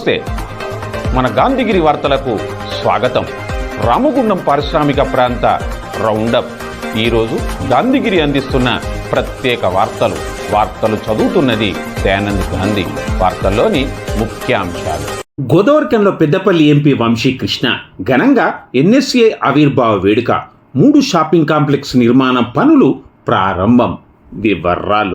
నమస్తే. మన గాంధీగిరి వార్తలకు స్వాగతం. రామగుండం పారిశ్రామిక ప్రాంత రౌండప్. ఈరోజు గాంధీగిరి అందిస్తున్న ప్రత్యేక వార్తలు. వార్తలు చదువుతున్నది దయానంద్ గాంధీ. వార్తల్లోని ముఖ్యాంశాలు. గోదావరికంలో పెద్దపల్లి ఎంపీ వంశీ కృష్ణ. ఘనంగా ఎన్ఎస్ఏ ఆవిర్భావ వేడుక. మూడు షాపింగ్ కాంప్లెక్స్ నిర్మాణం పనులు ప్రారంభం. వివరాలు.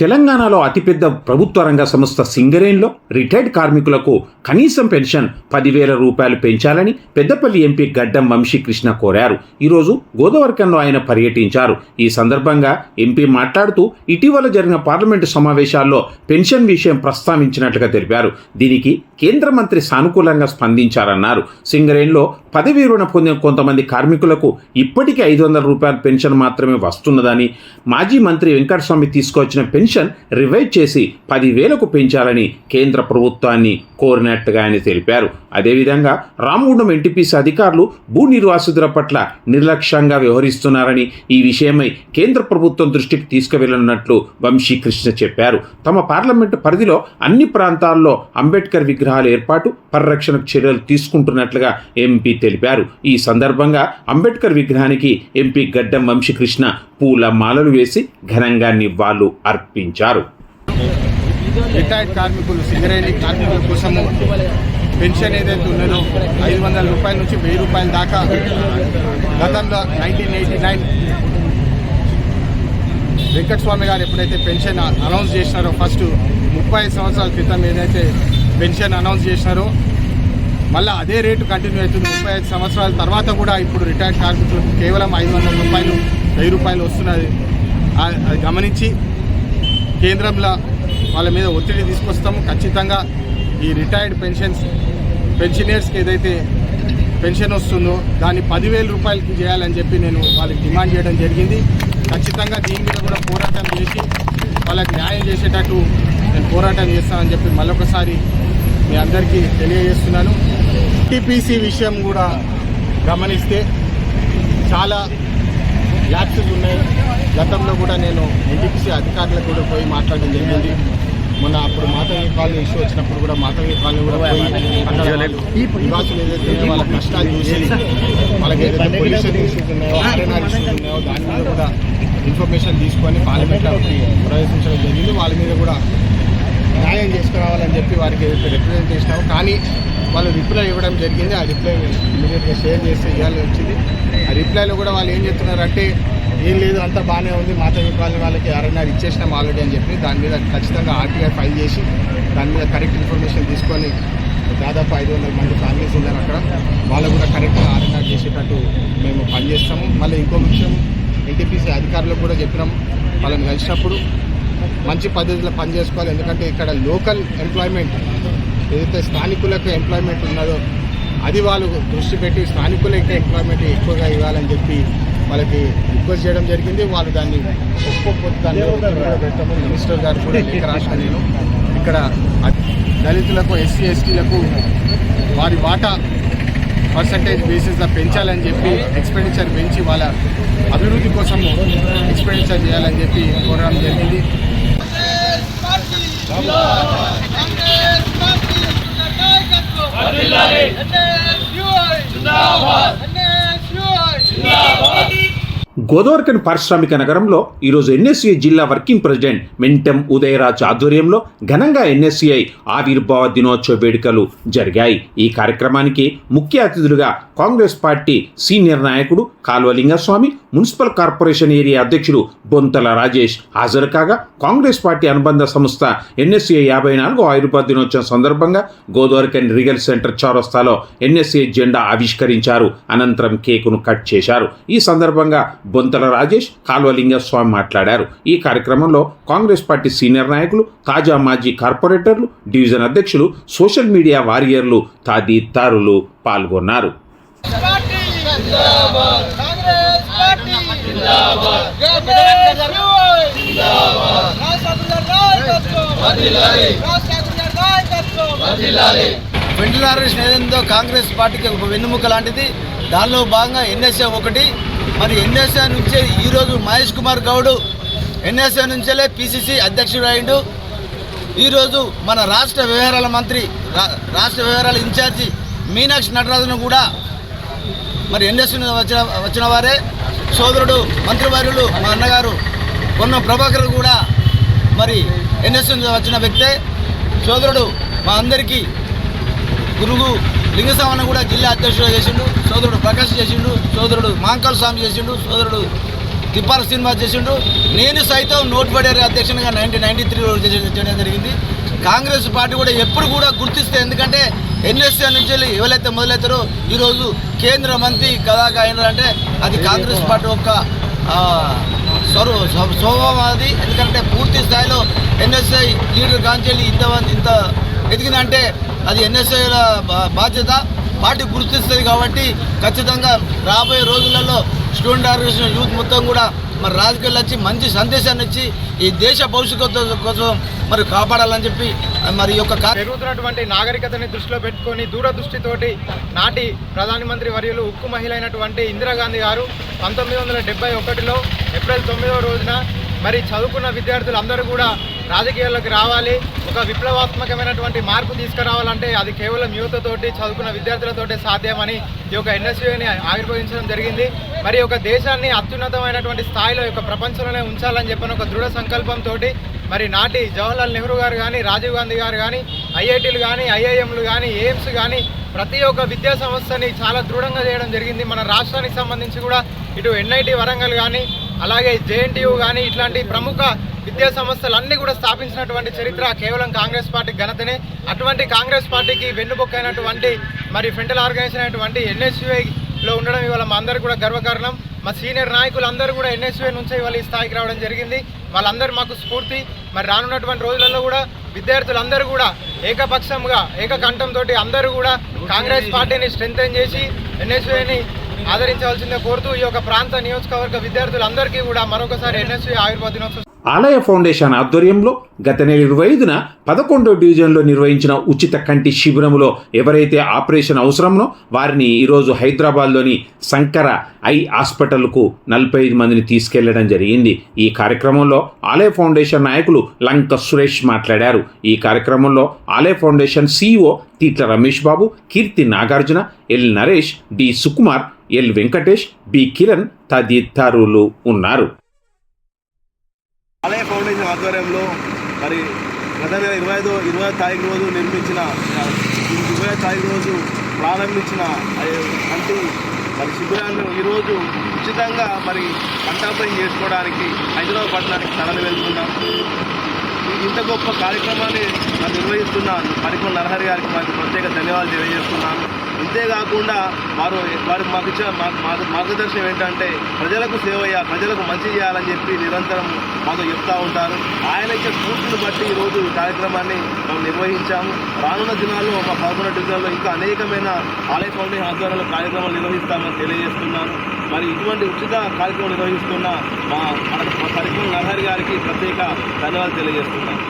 తెలంగాణలో అతిపెద్ద ప్రభుత్వ రంగ సంస్థ సింగరేన్లో రిటైర్డ్ కార్మికులకు కనీసం పెన్షన్ పదివేల రూపాయలు పెంచాలని పెద్దపల్లి ఎంపీ గడ్డం వంశీకృష్ణ కోరారు. ఈరోజు గోదావరికంలో ఆయన పర్యటించారు. ఈ సందర్భంగా ఎంపీ మాట్లాడుతూ ఇటీవల జరిగిన పార్లమెంటు సమావేశాల్లో పెన్షన్ విషయం ప్రస్తావించినట్లుగా తెలిపారు. దీనికి కేంద్ర మంత్రి సానుకూలంగా స్పందించారన్నారు. సింగరేన్లో పదవి రుణ పొందిన కొంతమంది కార్మికులకు ఇప్పటికే ఐదు వందల రూపాయల పెన్షన్ మాత్రమే వస్తున్నదని మాజీ మంత్రి వెంకటస్వామి తీసుకొచ్చిన పెన్షన్ రివైవ్ చేసి పదివేలకు పెంచాలని కేంద్ర ప్రభుత్వాన్ని కోరినట్టుగా ఆయన తెలిపారు. అదేవిధంగా రామగుండం ఎన్టీపీసీ అధికారులు భూ నిర్వాసితుల పట్ల నిర్లక్ష్యంగా వ్యవహరిస్తున్నారని ఈ విషయమై కేంద్ర ప్రభుత్వం దృష్టికి తీసుకువెళ్ళనున్నట్లు వంశీకృష్ణ చెప్పారు. తమ పార్లమెంటు పరిధిలో అన్ని ప్రాంతాల్లో అంబేద్కర్ విగ్రహాల ఏర్పాటు పరిరక్షణకు చర్యలు తీసుకుంటున్నట్లుగా ఎంపీ తెలిపారు. ఈ సందర్భంగా అంబేద్కర్ విగ్రహానికి ఎంపీ గడ్డం వంశీకృష్ణ పూల మాలలు వేసి ఘనంగా నివాళులు అర్పించారు. రిటైర్డ్ కార్మికులు సింగరేణి కార్మికుల కోసము పెన్షన్ ఏదైతే ఉన్నదో ఐదు వందల రూపాయల నుంచి వెయ్యి రూపాయల దాకా గతంలో నైన్టీన్ ఎయిటీ నైన్ వెంకటస్వామి గారు ఎప్పుడైతే పెన్షన్ అనౌన్స్ చేసినారో ఫస్ట్ ముప్పై ఐదు సంవత్సరాల క్రితం ఏదైతే పెన్షన్ అనౌన్స్ చేసినారో మళ్ళీ అదే రేటు కంటిన్యూ అవుతుంది. ముప్పై ఐదు సంవత్సరాల తర్వాత కూడా ఇప్పుడు రిటైర్డ్ కార్మికులకు కేవలం ఐదు వందల రూపాయలు వెయ్యి రూపాయలు వస్తున్నది. అది గమనించి కేంద్రంలో వాళ్ళ మీద ఒత్తిడి తీసుకొస్తాము. ఖచ్చితంగా ఈ రిటైర్డ్ పెన్షన్స్ పెన్షనర్స్కి ఏదైతే పెన్షన్ వస్తుందో దాన్ని పదివేల రూపాయలకి చేయాలని చెప్పి నేను వాళ్ళకి డిమాండ్ చేయడం జరిగింది. ఖచ్చితంగా దీని మీద కూడా పోరాటం చేసి వాళ్ళకి న్యాయం చేసేటట్టు నేను పోరాటం చేస్తానని చెప్పి మళ్ళొకసారి మీ అందరికీ తెలియజేస్తున్నాను. టీపీసీ విషయం కూడా గమనిస్తే చాలా ల్యాప్సెస్ ఉన్నాయి. గతంలో కూడా నేను ఎన్టీపీసీ అధికారులకు కూడా పోయి మాట్లాడడం జరిగింది. మొన్న అప్పుడు మాతవి కాలనీ ఇష్యూ వచ్చినప్పుడు కూడా మాతవి కాలనీ కూడా పోయి నివాసులు ఏదైతే వాళ్ళ కష్టాలు చూసి వాళ్ళకి ఏదైతే పొల్యూషన్ ఇష్యూస్ ఉన్నాయో ఆర్ఎన్ఆర్ ఇష్యూస్ ఉన్నాయో దాని మీద కూడా ఇన్ఫర్మేషన్ తీసుకొని పార్లమెంట్లో ప్రవేశించడం జరిగింది. వాళ్ళ మీద కూడా న్యాయం చేసుకురావాలని చెప్పి వారికి ఏదైతే రిప్రజెంట్ చేసినామో కానీ వాళ్ళు రిప్లై ఇవ్వడం జరిగింది. ఆ రిప్లై ఇమీడియట్గా షేర్ చేస్తే ఇవ్వాలి వచ్చింది. ఆ రిప్లైలో కూడా వాళ్ళు ఏం చెప్తున్నారంటే ఏం లేదు అంత బాగానే ఉంది. మాతవి కాలనీ వాళ్ళకి ఆర్ఎన్ఆర్ ఇచ్చేసినాం ఆల్రెడీ అని చెప్పి దాని మీద ఖచ్చితంగా ఆర్టీఐ ఫైల్ చేసి దాని మీద కరెక్ట్ ఇన్ఫర్మేషన్ తీసుకొని దాదాపు ఐదు వందల మంది ఫ్యామిలీస్ ఉన్నారు అక్కడ. వాళ్ళు కూడా కరెక్ట్గా ఆర్ఎన్ఆర్ చేసేటట్టు మేము పనిచేస్తాము. మళ్ళీ ఇంకో విషయం ఎన్టీపీసీ అధికారులకు కూడా చెప్పినాం. వాళ్ళని కలిసినప్పుడు మంచి పద్ధతిలో పనిచేసుకోవాలి ఎందుకంటే ఇక్కడ లోకల్ ఎంప్లాయ్మెంట్ ఏదైతే స్థానికులకు ఎంప్లాయ్మెంట్ ఉన్నదో అది వాళ్ళు దృష్టి పెట్టి స్థానికులకి ఎంప్లాయ్మెంట్ ఎక్కువగా ఇవ్వాలని చెప్పి వాళ్ళకి రిక్వెస్ట్ చేయడం జరిగింది. వాళ్ళు దాన్ని ఒప్పుకోకపోతే దాన్ని పెట్టాము మినిస్టర్ గారు కూడా లేఖ రాసిన నేను ఇక్కడ దళితులకు ఎస్సీ ఎస్టీలకు వారి వాటా పర్సంటేజ్ బేసిస్లో పెంచాలని చెప్పి ఎక్స్పెండిచర్ పెంచి వాళ్ళ అభివృద్ధి కోసం ఎక్స్పెండిచర్ చేయాలని చెప్పి కోరడం జరిగింది. గోదావరికన్ పారిశ్రామిక నగరంలో ఈరోజు ఎన్ఎస్సీఐ జిల్లా వర్కింగ్ ప్రెసిడెంట్ మెంటం ఉదయరాజ్ ఆధ్వర్యంలో ఘనంగా ఎన్ఎస్సీఐ ఆవిర్భావ దినోత్సవ వేడుకలు జరిగాయి. ఈ కార్యక్రమానికి ముఖ్య అతిథులుగా కాంగ్రెస్ పార్టీ సీనియర్ నాయకుడు కాల్వలింగస్వామి మున్సిపల్ కార్పొరేషన్ ఏరియా అధ్యక్షుడు బొంతల రాజేష్ హాజరు కాగా కాంగ్రెస్ పార్టీ అనుబంధ సంస్థ ఎన్ఎస్సీఐ యాభై నాలుగు ఆవిర్భావ దినోత్సవం సందర్భంగా గోదావరికన్ రిగల్ సెంటర్ చౌరస్తాలో ఎన్ఎస్సీఐ జెండా ఆవిష్కరించారు. అనంతరం కేకును కట్ చేశారు. ఈ సందర్భంగా బొంతల రాజేష్ కాల్వలింగస్వామి మాట్లాడారు. ఈ కార్యక్రమంలో కాంగ్రెస్ పార్టీ సీనియర్ నాయకులు తాజా మాజీ కార్పొరేటర్లు డివిజన్ అధ్యక్షులు సోషల్ మీడియా వారియర్లు తదితరులు పాల్గొన్నారు. పార్టీ జిందాబాద్ కాంగ్రెస్ పార్టీకి ఒక వెన్నుముక లాంటిది. దానిలో భాగంగా ఎన్ఎస్ఏ ఒకటి మరి ఎన్ఎస్ఏ నుంచే ఈరోజు మహేష్ కుమార్ గౌడ్ ఎన్ఎస్ఏ నుంచే పిసిసి అధ్యక్షుడు అయిండు. ఈరోజు మన రాష్ట్ర వ్యవహారాల మంత్రి రా- రాష్ట్ర వ్యవహారాల ఇన్ఛార్జి మీనాక్షి నటరాజును కూడా మరి ఎన్ఎస్ వచ్చిన వచ్చిన వారే. సోదరుడు మంత్రివర్యులు మా అన్నగారు కొన్న ప్రభాకర్ కూడా మరి ఎన్ఎస్ వచ్చిన వ్యక్తే. సోదరుడు మా అందరికీ గురువు లింగస్వామిని కూడా జిల్లా అధ్యక్షుడు చేసిండు సోదరుడు ప్రకాష్ చేసిండు సోదరుడు మాంకల్ స్వామి చేసిండు సోదరుడు తిప్పాల శ్రీనివాస్ చేసిండు. నేను సైతం నోట్ పడే అధ్యక్షునిగా నైన్టీన్ నైన్టీ త్రీ చేయడం జరిగింది. కాంగ్రెస్ పార్టీ కూడా ఎప్పుడు కూడా గుర్తిస్తే ఎందుకంటే ఎన్ఎస్సీ నుంచి వెళ్ళి ఎవరైతే మొదలెత్తారో ఈరోజు కేంద్ర మంత్రి కదాగా అయినారంటే అది కాంగ్రెస్ పార్టీ యొక్క స్వరూ స్వభావం అది. ఎందుకంటే పూర్తి స్థాయిలో ఎన్ఎస్ఐ లీడర్ కాంచెల్లి ఇంత ఇంత ఎదిగిందంటే అది ఎన్ఎస్ఐల బాధ్యత. పార్టీ గుర్తిస్తుంది కాబట్టి ఖచ్చితంగా రాబోయే రోజులలో స్టూడెంట్ ఆర్గనైజేషన్ యూత్ మొత్తం కూడా మరి రాజకీయాలు వచ్చి మంచి సందేశాన్ని ఇచ్చి ఈ దేశ భవిష్యత్తు కోసం మరి కాపాడాలని చెప్పి మరి యొక్క కార్య పెరుగుతున్నటువంటి నాగరికతని దృష్టిలో పెట్టుకొని దూరదృష్టితోటి నాటి ప్రధానమంత్రి వర్యులు ఉక్కు మహిళ అయినటువంటి ఇందిరాగాంధీ గారు పంతొమ్మిది వందల డెబ్బై ఒకటిలో ఏప్రిల్ తొమ్మిదవ రోజున మరి చదువుకున్న విద్యార్థులు అందరూ కూడా రాజకీయాల్లోకి రావాలి. ఒక విప్లవాత్మకమైనటువంటి మార్పు తీసుకురావాలంటే అది కేవలం యువతతోటి చదువుకున్న విద్యార్థులతోటే సాధ్యమని ఈ యొక్క ఎన్ఎస్యూని ఆవిర్భవించడం జరిగింది. మరి ఒక దేశాన్ని అత్యున్నతమైనటువంటి స్థాయిలో యొక్క ప్రపంచంలోనే ఉంచాలని చెప్పిన ఒక దృఢ సంకల్పంతో మరి నాటి జవహర్లాల్ నెహ్రూ గారు కానీ రాజీవ్ గాంధీ గారు కానీ ఐఐటీలు కానీ ఐఐఎంలు కానీ ఎయిమ్స్ కానీ ప్రతి ఒక్క విద్యా సంస్థని చాలా దృఢంగా చేయడం జరిగింది. మన రాష్ట్రానికి సంబంధించి కూడా ఇటు ఎన్ఐటి వరంగల్ కానీ అలాగే జేఎన్టీయూ కానీ ఇట్లాంటి ప్రముఖ విద్యా సంస్థలన్నీ కూడా స్థాపించినటువంటి చరిత్ర కేవలం కాంగ్రెస్ పార్టీ ఘనతనే. అటువంటి కాంగ్రెస్ పార్టీకి వెన్నుబొక్కైనటువంటి మరి ఫెంటల్ ఆర్గనైజేషన్ అయినటువంటి ఎన్ఎస్యుఐలో ఉండడం ఇవాళ మా అందరికీ కూడా గర్వకారణం. మా సీనియర్ నాయకులందరూ కూడా ఎన్ఎస్యుఐ నుంచే ఇవాళ ఈ స్థాయికి రావడం జరిగింది. వాళ్ళందరూ మాకు స్ఫూర్తి. మరి రానున్నటువంటి రోజులలో కూడా విద్యార్థులందరూ కూడా ఏకపక్షంగా ఏకకంఠంతో అందరూ కూడా కాంగ్రెస్ పార్టీని స్ట్రెంగ్తెన్ చేసి ఎన్ఎస్యుఐని ఆదరించవలసిందే కోరుతూ ఈ యొక్క ప్రాంత నియోజకవర్గ విద్యార్థులందరికీ కూడా మరొకసారి ఎన్ఎస్వి ఆయుర్వేద దినోత్సవం ఆలయ ఫౌండేషన్ ఆధ్వర్యంలో గత నెల ఇరవై ఐదున పదకొండో డివిజన్లో నిర్వహించిన ఉచిత కంటి శిబిరంలో ఎవరైతే ఆపరేషన్ అవసరమో వారిని ఈరోజు హైదరాబాద్లోని శంకర ఐ హాస్పిటల్కు నలభై ఐదు మందిని తీసుకెళ్ళడం జరిగింది. ఈ కార్యక్రమంలో ఆలయ ఫౌండేషన్ నాయకులు లంక సురేష్ మాట్లాడారు. ఈ కార్యక్రమంలో Alaya Foundation CEO Teetla Ramesh Babu Keerthi Nagarjuna L Naresh D Sukumar L Venkatesh B Kiran తదితరులు ఉన్నారు. ఆలయ ఫౌండేషన్ ఆధ్వర్యంలో మరి గత నెల ఇరవై ఐదో ఇరవై తారీఖు రోజు నిర్మించిన ఇరవై తారీఖు రోజు ప్రారంభించిన కంటి మరి శిబిరాన్ని ఈరోజు ఉచితంగా మరి కంటాపయం చేసుకోవడానికి హైదరాబాద్ పట్టణానికి తరలి వెళ్తున్నాం. ఇంత గొప్ప కార్యక్రమాన్ని మరి నిర్వహిస్తున్న పరికొండ నరహరి గారికి మరి ప్రత్యేక ధన్యవాదాలు తెలియజేస్తున్నాను. అంతేకాకుండా వారు వారు మాకు ఇచ్చిన మా- మార్గదర్శనం ఏంటంటే ప్రజలకు సేవ చేయాలి ప్రజలకు మంచి చేయాలని చెప్పి నిరంతరం మాకు చెప్తా ఉంటారు. ఆయన ఇచ్చే స్ఫూర్తిని బట్టి ఈరోజు ఈ కార్యక్రమాన్ని మనం నిర్వహించాము. రానున్న దినాల్లో మా పదకొండు డివిజన్లో ఇంకా అనేకమైన ఆలయ ఫౌండేషన్ ఆధ్వర్యంలో కార్యక్రమాలు నిర్వహిస్తామని తెలియజేస్తున్నాను మరి ఇటువంటి ఉచిత కార్యక్రమం నిర్వహిస్తున్న మా మన మా పరిపూర్ణ నరహరి గారికి ప్రత్యేక ధన్యవాదాలు తెలియజేస్తున్నాను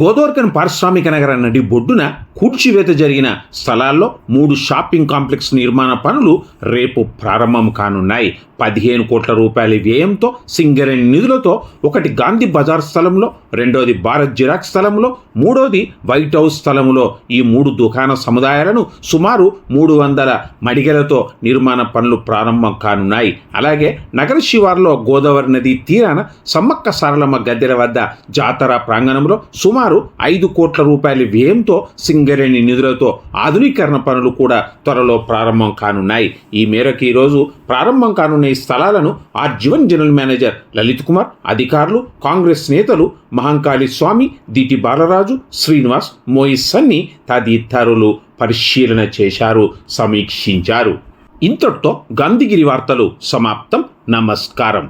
గోదోర్కన్ పారిశ్రామిక నగరం నడి బొడ్డున కూల్చివేత జరిగిన స్థలాల్లో మూడు షాపింగ్ కాంప్లెక్స్ నిర్మాణ పనులు రేపు ప్రారంభం కానున్నాయి. పదిహేను కోట్ల రూపాయల వ్యయంతో సింగరేణి నిధులతో ఒకటి గాంధీ బజార్ స్థలంలో రెండోది భారత్ జిరాక్స్ స్థలంలో మూడోది వైట్ హౌస్ స్థలంలో ఈ మూడు దుకాణ సముదాయాలను సుమారు మూడు వందల మడిగలతో నిర్మాణ పనులు ప్రారంభం కానున్నాయి. అలాగే నగర శివార్లో గోదావరి నది తీరాన సమ్మక్క సారలమ్మ గద్దెల వద్ద జాతర ప్రాంగణంలో సుమారు ఐదు కోట్ల రూపాయల వ్యయంతో సింగ సింగరేణి నిధులతో ఆధునీకరణ పనులు కూడా త్వరలో ప్రారంభం కానున్నాయి. ఈ మేరకు ఈరోజు ప్రారంభం కానున్న ఈ స్థలాలను ఆ జీవన్ జనరల్ మేనేజర్ లలిత్ కుమార్ అధికారులు కాంగ్రెస్ నేతలు మహంకాళి స్వామి దిటి బాలరాజు శ్రీనివాస్ మోయిస్ సన్ని తదితరులు పరిశీలన చేశారు సమీక్షించారు. ఇంతటితో గాంధీగిరి వార్తలు సమాప్తం. నమస్కారం.